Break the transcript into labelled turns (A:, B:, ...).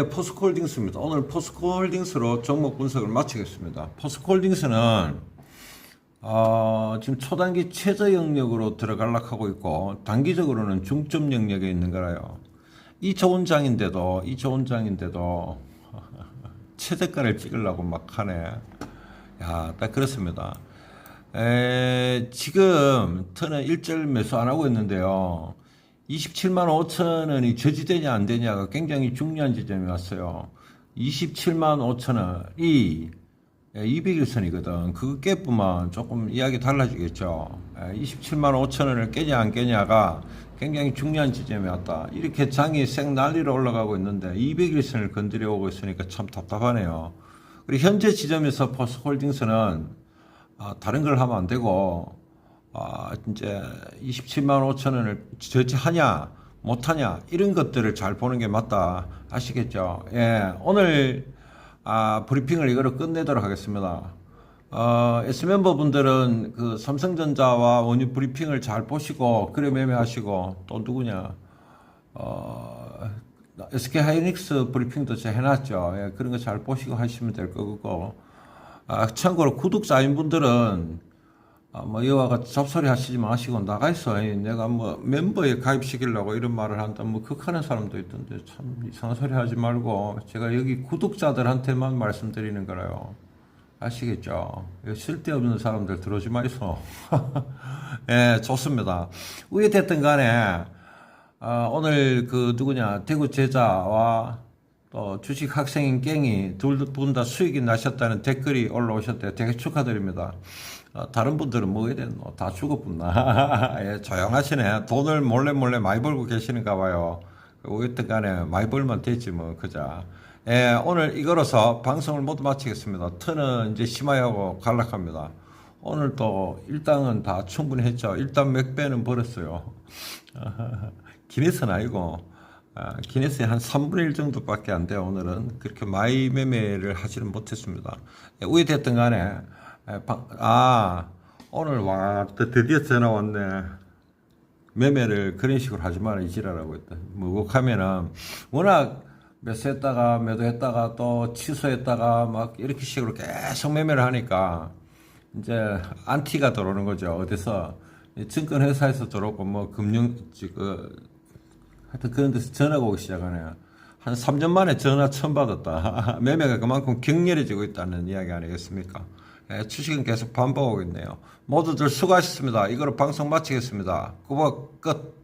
A: 네, 포스코홀딩스입니다. 오늘 포스코홀딩스로 종목 분석을 마치겠습니다. 포스코홀딩스는 어, 지금 초단기 최저 영역으로 들어가려고 하고 있고 단기적으로는 중점 영역에 있는 거라요. 이 좋은 장인데도 이 좋은 장인데도 최저가를 찍으려고 막 하네. 야, 딱 그렇습니다. 에, 지금 터는 일절 매수 안 하고 있는데요. 27만 5천 원이 저지되냐 안 되냐가 굉장히 중요한 지점이 왔어요. 27만 5천 원이 200일선이거든. 그거 깨쁘면 조금 이야기 달라지겠죠. 에, 27만 5천 원을 깨냐 안 깨냐가 굉장히 중요한 지점이 왔다. 이렇게 장이 생 난리로 올라가고 있는데 200일선을 건드려 오고 있으니까 참 답답하네요. 그리고 현재 지점에서 포스홀딩스는 아, 다른 걸 하면 안 되고 아, 이제 27만 5천 원을 저지하냐 못하냐 이런 것들을 잘 보는 게 맞다 아시겠죠? 예, 오늘 아, 브리핑을 이거로 끝내도록 하겠습니다. 어, S 멤버분들은 그 삼성전자와 원유 브리핑을 잘 보시고 그래 매매하시고 또 누구냐 어, SK 하이닉스 브리핑도 제가 해놨죠. 예, 그런 거 잘 보시고 하시면 될 거고. 아, 참고로 구독자인 분들은 아, 뭐 이와 같이 잡소리 하시지 마시고 나가 있어. 예, 내가 뭐 멤버에 가입시키려고 이런 말을 한다. 뭐 극하는 사람도 있던데 참 이상한 소리 하지 말고 제가 여기 구독자들한테만 말씀드리는 거라요. 아시겠죠? 쓸데없는 사람들 들어오지 마이소. 예, 좋습니다. 위에 됐든 간에 아, 오늘 그 누구냐 대구 제자와 또 주식 학생인 깽이 둘 분 다 수익이 나셨다는 댓글이 올라오셨대요. 되게 축하드립니다. 어, 다른 분들은 뭐에 대한 다 죽었구나. 예, 조용하시네. 돈을 몰래 몰래 많이 벌고 계시는가 봐요. 어쨌든 간에 많이 벌면 되지 뭐 그자. 예, 오늘 이거로서 방송을 모두 마치겠습니다. 터는 이제 심하하고 간락합니다. 오늘 또 일당은 다 충분히 했죠. 일단 몇 배는 벌었어요. 기네스는 아니고 아, 기네스의 한 3분의 1 정도밖에 안 돼요. 오늘은 그렇게 많이 매매를 하지는 못했습니다. 예, 우에 됐든 간에 예, 방- 아 오늘 와 드- 드디어 전화 왔네. 매매를 그런 식으로 하지 마라 이 지랄하고 있다. 뭐하면은 워낙 매수했다가 매도했다가 또 취소했다가 막 이렇게 식으로 계속 매매를 하니까 이제 안티가 들어오는 거죠. 어디서 이 증권회사에서 들어오고 뭐 금융 그 하여튼 그런 데서 전화가 오기 시작하네요. 한 3년 만에 전화 처음 받았다. 매매가 그만큼 격렬해지고 있다는 이야기 아니겠습니까? 예, 주식은 계속 반복하고 있네요. 모두들 수고하셨습니다. 이거로 방송 마치겠습니다. 꾸벅 끝.